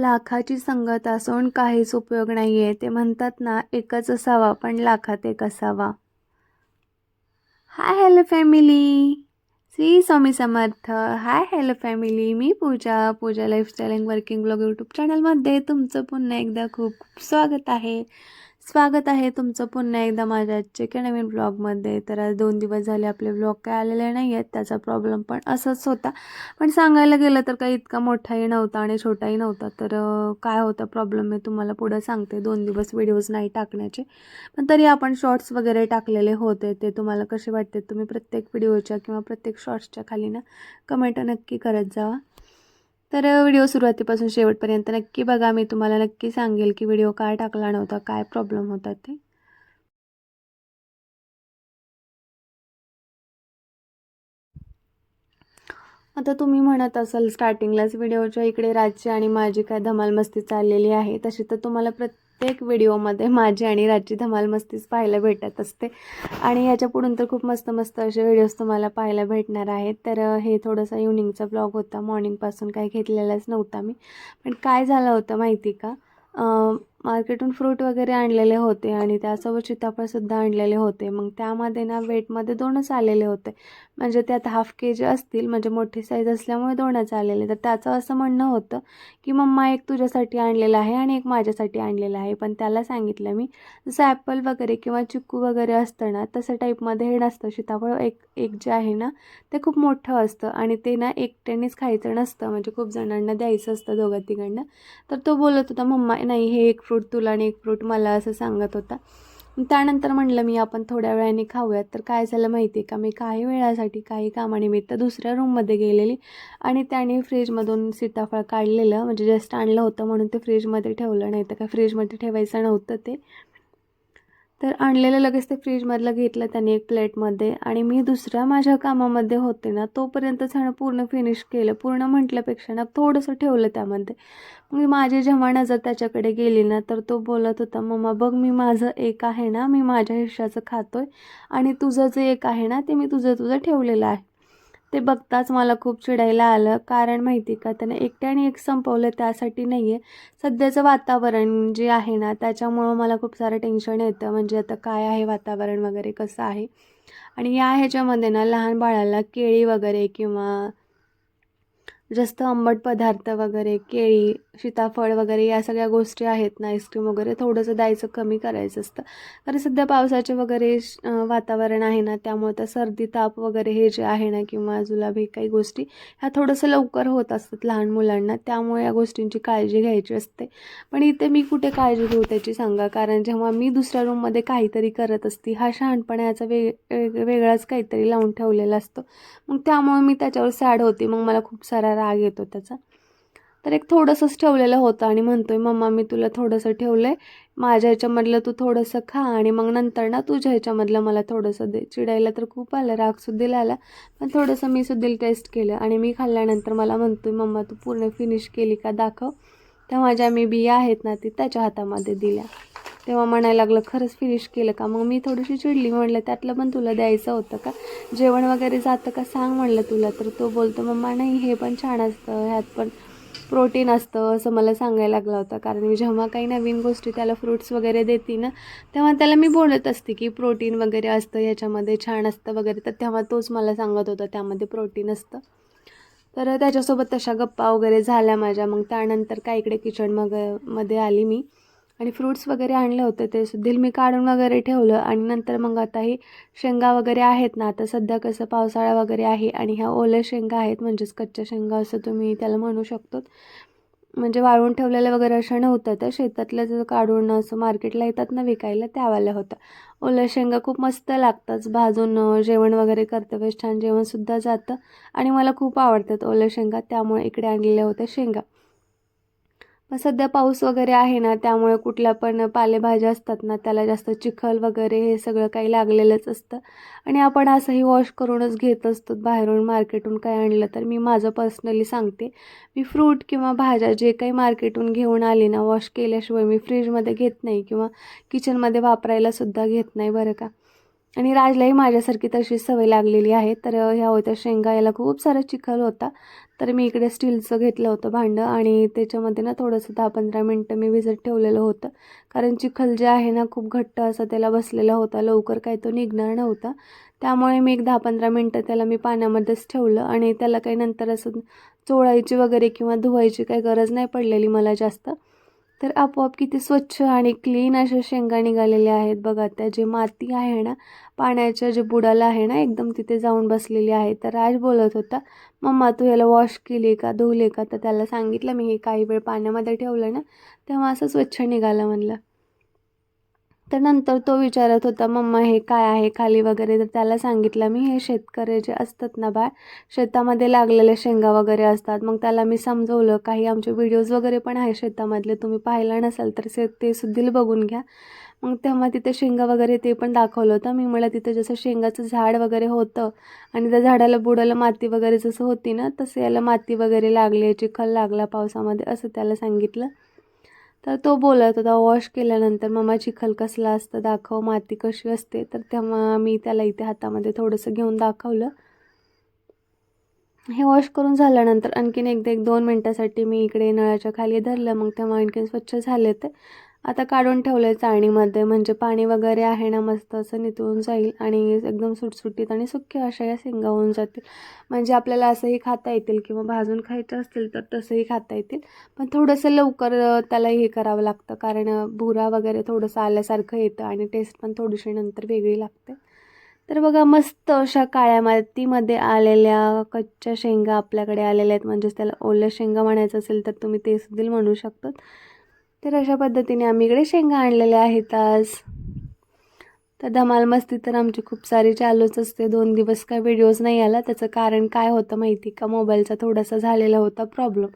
लाखाची संगत असून काहीच उपयोग नाही आहे ते म्हणतात ना एकच असावा पण लाखात एक असावा. Hi hello family. Shri Swami Samarth. Hi hello family. Me Pooja Pooja lifestyle and working blog YouTube चॅनलमध्ये तुमचं पुन्हा एकदा खूप खूप स्वागत आहे. स्वागत आहे तुमचं पुन्हा एकदा माझ्या आजच्या नवीन ब्लॉगमध्ये तर आज दोन दिवस झाले आपले ब्लॉग काय आलेले नाही आहेत त्याचा प्रॉब्लेम पण असंच होता. पण सांगायला गेलं तर काही इतका मोठाही नव्हता आणि छोटाही नव्हता. तर काय होता प्रॉब्लेम मी तुम्हाला पुढं सांगते. दोन दिवस व्हिडिओज नाही टाकण्याचे. पण तरी आपण शॉर्ट्स वगैरे टाकलेले होते. ते तुम्हाला कसे वाटते तुम्ही प्रत्येक व्हिडिओच्या किंवा प्रत्येक शॉर्ट्सच्या खाली ना कमेंट नक्की करत जावा. तर व्हिडिओ सुरुवातीपासून शेवटपर्यंत नक्की बघा. मी तुम्हाला नक्की सांगेल की व्हिडिओ काय टाकला नव्हता काय प्रॉब्लेम होता ते. आता तुम्ही म्हणत असाल स्टार्टिंगलाच व्हिडिओच्या इकडे राज्य आणि माझी काय धमालमस्ती चाललेली आहे. तशी तर तुम्हाला प्रत्येक व्हिडिओमध्ये माझी आणि राजची धमाल मस्तीच पाहायला भेटत असते. आणि याच्या पुढून तर खूप मस्त मस्त असे व्हिडिओज तुम्हाला पाहायला भेटणार आहेत. तर हे थोडंसं इव्हनिंगचा ब्लॉग होता. मॉर्निंगपासून काही घेतलेलाच नव्हता मी पण काय झालं होतं माहिती का? मार्केटून फ्रूट वगैरे आणलेले होते आणि त्यासोबत सीताफळसुद्धा आणलेले होते. मग त्यामध्ये ना वेटमध्ये दोनच आलेले होते. म्हणजे त्यात हाफ के जी असतील म्हणजे मोठी साईज असल्यामुळे दोनच आलेले. तर त्याचं असं म्हणणं होतं की मम्मा एक तुझ्यासाठी आणलेला आहे आणि एक माझ्यासाठी आणलेला आहे. पण त्याला सांगितलं मी जसं ॲपल वगैरे किंवा चिक्कू वगैरे असतं ना तसं टाईपमध्ये हे नसतं. सीताफळ एक एक जे आहे ना ते खूप मोठं असतं. आणि ते ना एकट्यानेच खायचं नसतं. म्हणजे खूप जणांना द्यायचं असतं दोघं तिघांना. तर तो बोलत होता मम्मा नाही हे एक फ्रूट तुला आणि एक फ्रूट मला असं सांगत होता. त्यानंतर म्हणलं मी आपण थोड्या वेळाने खाऊयात. तर काय झालं माहिती आहे का? मी काही वेळासाठी काही कामानिमित्त दुसऱ्या रूममध्ये गेलेली आणि त्याने फ्रीजमधून सीताफळ काढलेलं म्हणजे जस्ट आणलं होतं म्हणून ते फ्रीजमध्ये ठेवलं नाही तर काय फ्रीजमध्ये ठेवायचं नव्हतं ते. तर आणलेलं लगेच ते फ्रीजमधलं घेतलं त्याने एक प्लेटमध्ये. आणि मी दुसऱ्या माझ्या कामामध्ये होते ना तोपर्यंत छान पूर्ण फिनिश केलं. पूर्ण म्हटल्यापेक्षा ना थोडंसं ठेवलं त्यामध्ये. मी माझी जेव्हा नजर त्याच्याकडे गेली ना तर तो बोलत होता मम्मा बघ मी माझं एक आहे ना मी माझ्या हिश्श्याचं खातोय आणि तुझं जे एक आहे ना ते मी तुझं तुझं ठेवलेलं आहे. ते बघताच मला खूप चिडायला आलं. कारण माहिती का त्याने एकट्याने एक संपवलं त्यासाठी नाही आहे सध्याचं वातावरण जे आहे ना त्याच्यामुळं मला खूप सारं टेन्शन येतं. म्हणजे आता काय आहे वातावरण वगैरे कसं आहे? आणि या ह्याच्यामध्ये ना लहान बाळाला केळी वगैरे किंवा जास्त आंबट पदार्थ वगैरे केळी सीताफळ वगैरे या सगळ्या गोष्टी आहेत ना आईस्क्रीम वगैरे थोडंसं द्यायचं कमी करायचं असतं. कारण सध्या पावसाचे वगैरे वातावरण आहे ना त्यामुळे त्या सर्दी ताप वगैरे हे जे आहे ना किंवा जुलाब हे काही गोष्टी ह्या थोडंसं लवकर होत असतात लहान मुलांना त्यामुळे या गोष्टींची काळजी घ्यायची असते. पण इथे मी कुठे काळजी घेऊ त्याची सांगा? कारण जेव्हा मी दुसऱ्या रूममध्ये काहीतरी करत असते हा शहाणपणाचा वेग वेग- वेगळाच काहीतरी लावून ठेवलेला असतो. मग त्यामुळे मी त्याच्यावर सॅड होते. मग मला खूप सारा राग येतो त्याचा. तर एक थोडंसंच ठेवलेलं होतं आणि म्हणतोय मम्मा मी तुला थोडंसं ठेवलं आहे माझ्या ह्याच्यामधलं तू थोडंसं खा आणि मग नंतर ना तुझ्या ह्याच्यामधलं मला थोडंसं दे. चिडायला तर खूप आलं रागसुद्धा आला पण थोडंसं मी सुद्धा टेस्ट केलं आणि मी खाल्ल्यानंतर मला म्हणतोय मम्मा तू पूर्ण फिनिश केली का? दाखव. त्या माझ्या मी बिया आहेत ना ती त्याच्या हातामध्ये दिल्या. तेव्हा म्हणायला लागलं खरंच फिनिश केलं का? मग मी थोडीशी चिडली म्हणलं त्यातलं पण तुला द्यायचं होतं का? जेवण वगैरे जातं का? सांग म्हणलं तुला. तर तो बोलतो मम्मा नाही हे पण छान असतं ह्यात पण प्रोटीन असतं असं मला सांगायला लागला होता. कारण मी जेव्हा काही नवीन गोष्टी त्याला फ्रूट्स वगैरे देते ना तेव्हा त्याला मी बोलत असते की प्रोटीन वगैरे असतं याच्यामध्ये छान असतं वगैरे. तर तेव्हा तोच मला सांगत होता त्यामध्ये प्रोटीन असतं. तर त्याच्यासोबत तशा गप्पा वगैरे झाल्या माझ्या. मग त्यानंतर काय इकडे किचन मग मध्ये आली मी. आणि फ्रूट्स वगैरे आणले होते ते सुद्धा मी काढून वगैरे ठेवलं. आणि नंतर मग आता हे शेंगा वगैरे आहेत ना आता सध्या कसं पावसाळा वगैरे आहे आणि ह्या ओल्या शेंगा आहेत म्हणजेच कच्च्या शेंगा असं तुम्ही त्याला म्हणू शकतो म्हणजे वाळवून ठेवलेलं वगैरे असं नव्हतं तर शेतातलं जर काढून असं मार्केटला येतात ना विकायला त्यावाल्या होतं. ओल्या शेंगा खूप मस्त लागतात भाजून जेवण वगैरे करते वेळेस छान जेवणसुद्धा जातं. आणि मला खूप आवडतात ओल्या शेंगा त्यामुळे इकडे आणलेल्या होत्या शेंगा. पण सध्या पाऊस वगैरे आहे ना त्यामुळे कुठल्या पण पालेभाज्या असतात ना त्याला जास्त चिखल वगैरे हे सगळं काही लागलेलंच असतं. आणि आपण असंही वॉश करूनच घेत असतो बाहेरून मार्केटून काय आणलं तर. मी माझं पर्सनली सांगते मी फ्रूट किंवा भाज्या जे काही मार्केटून घेऊन आली ना वॉश केल्याशिवाय मी फ्रीजमध्ये घेत नाही किंवा किचनमध्ये वापरायलासुद्धा घेत नाही बरं का. आणि राजलाही माझ्यासारखी तशी सवय लागलेली आहे. तर ह्या होत्या शेंगा याला खूप सारा चिखल होता. तर मी इकडे स्टीलचं घेतलं होतं भांडं आणि त्याच्यामध्ये ना थोडंसं दहा पंधरा मिनटं मी विजत ठेवलेलं होतं. कारण चिखल जे आहे ना खूप घट्ट असं त्याला बसलेला होता. लवकर काही तो निघणार नव्हता. त्यामुळे मी एक दहा पंधरा मिनटं त्याला मी पाण्यामध्येच ठेवलं आणि त्याला काही नंतर असं चोळायची वगैरे किंवा धुवायची काही गरज नाही पडलेली मला जास्त. तर आपोआप किती स्वच्छ आणि क्लीन अशा शेंगा निघालेल्या आहेत बघा. त्या जे माती आहे ना पाण्याच्या जे बुडाला आहे ना एकदम तिथे जाऊन बसलेली आहे. तर राज बोलत होता मम्मा तू याला वॉश केली का? धुवले का? तर त्याला सांगितलं मी हे काही वेळ पाण्यामध्ये ठेवलं ना तेव्हा असं स्वच्छ निघालं म्हणलं. तर नंतर तो विचारत होता मम्मा हे काय आहे खाली वगैरे? तर त्याला सांगितलं मी हे शेतकरी जे असतात ना बाळ शेतामध्ये लागलेले शेंगा वगैरे असतात. मग त्याला मी समजवलं काही आमचे व्हिडिओज वगैरे पण आहे शेतामधले. तुम्ही पाहिला नसाल तर से ते सुद्धा बघून घ्या. मग तेव्हा तिथे शेंगा वगैरे ते पण दाखवलं होतं. मी मला तिथं जसं शेंगाचं झाड वगैरे होतं आणि त्या झाडाला बुडाला माती वगैरे जसं होती ना तसं याला माती वगैरे लागली चिखल लागला पावसामध्ये असं त्याला सांगितलं. तर तो बोलत होता वॉश केल्यानंतर मम्मा चिखल कसला असतं दाखव माती कशी असते. तर तेव्हा मी त्याला इथे हातामध्ये थोडंसं घेऊन दाखवलं. हे वॉश करून झाल्यानंतर आणखीन एकदा एक दोन मिनटासाठी मी इकडे नळाच्या खाली धरलं. मग तेव्हा आणखीन स्वच्छ झाले ते आता काढून ठेवलं आहे चाळणीमध्ये. म्हणजे पाणी वगैरे आहे ना मस्त असं नितळून जाईल आणि एकदम सुटसुटीत आणि सुक्या अशा या शेंगा होऊन जातील. म्हणजे आपल्याला असंही खाता येतील किंवा भाजून खायचं असतील तर तसंही खाता येतील. पण थोडंसं लवकर त्याला हे करावं लागतं. कारण भुरा वगैरे थोडंसं आल्यासारखं येतं आणि टेस्ट पण थोडीशी नंतर वेगळी लागते. तर बघा मस्त अशा काळ्या मातीमध्ये आलेल्या कच्च्या शेंगा आपल्याकडे आलेल्या आहेत. म्हणजेच त्याला ओल्या शेंगा म्हणायचं असेल तर तुम्ही ते सुद्धा म्हणू शकतात. तर अशा पद्धतीने आम्ही इकडे शेंगा आणलेल्या आहेत आज. तर धमाल मस्ती तर आमची खूप सारी चालूच असते. दोन दिवस काय व्हिडिओज नाही आला. त्याचं कारण काय होतं माहिती का? मोबाईलचा थोडासा झालेला होता प्रॉब्लेम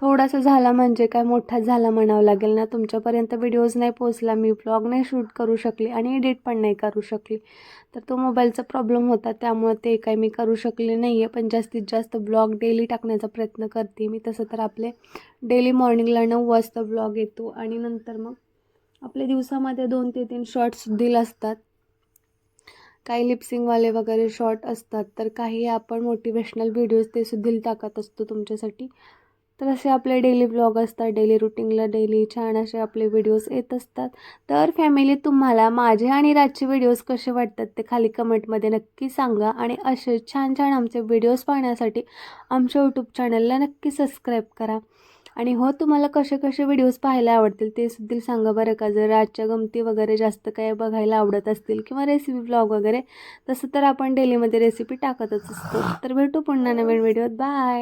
थोडासा झाला म्हणजे काय? मोठा झाला म्हणावं लागेल ना? तुमच्यापर्यंत व्हिडिओज नाही पोचला मी ब्लॉग नाही शूट करू शकली आणि एडिट पण नाही करू शकली. तर तो मोबाईलचा प्रॉब्लेम होता. त्यामुळं ते काही मी करू शकले नाही आहे पण जास्तीत जास्त ब्लॉग डेली टाकण्याचा प्रयत्न करते मी. तसं तर आपले डेली मॉर्निंगला नऊ वाजता ब्लॉग येतो. आणि नंतर मग आपल्या दिवसामध्ये दोन ते तीन शॉर्ट्स दिल असतात. काही लिप्सिंगवाले वगैरे शॉर्ट असतात तर काही आपण मोटिवेशनल व्हिडिओज ते सुद्धा टाकत असतो तुमच्यासाठी. तर असे आपले डेली ब्लॉग असतात डेली रुटीनला डेली छान असे आपले व्हिडिओज येत असतात. तर फॅमिली तुम्हाला माझे आणि राजचे व्हिडिओज कसे वाटतात ते खाली कमेंटमध्ये नक्की सांगा आणि असे छान छान आमचे व्हिडिओज पाहण्यासाठी आमच्या यूट्यूब चॅनलला नक्की सबस्क्राईब करा. आणि हो तुम्हाला कसे कसे व्हिडिओज पाहायला आवडतील ते सुद्धा सांगा बरं का. जर आजच्या गमती वगैरे जास्त काय बघायला आवडत असतील किंवा रेसिपी ब्लॉग वगैरे तसं तर आपण डेलीमध्ये रेसिपी टाकतच असतो. तर भेटू पुन्हा नवीन व्हिडिओत बाय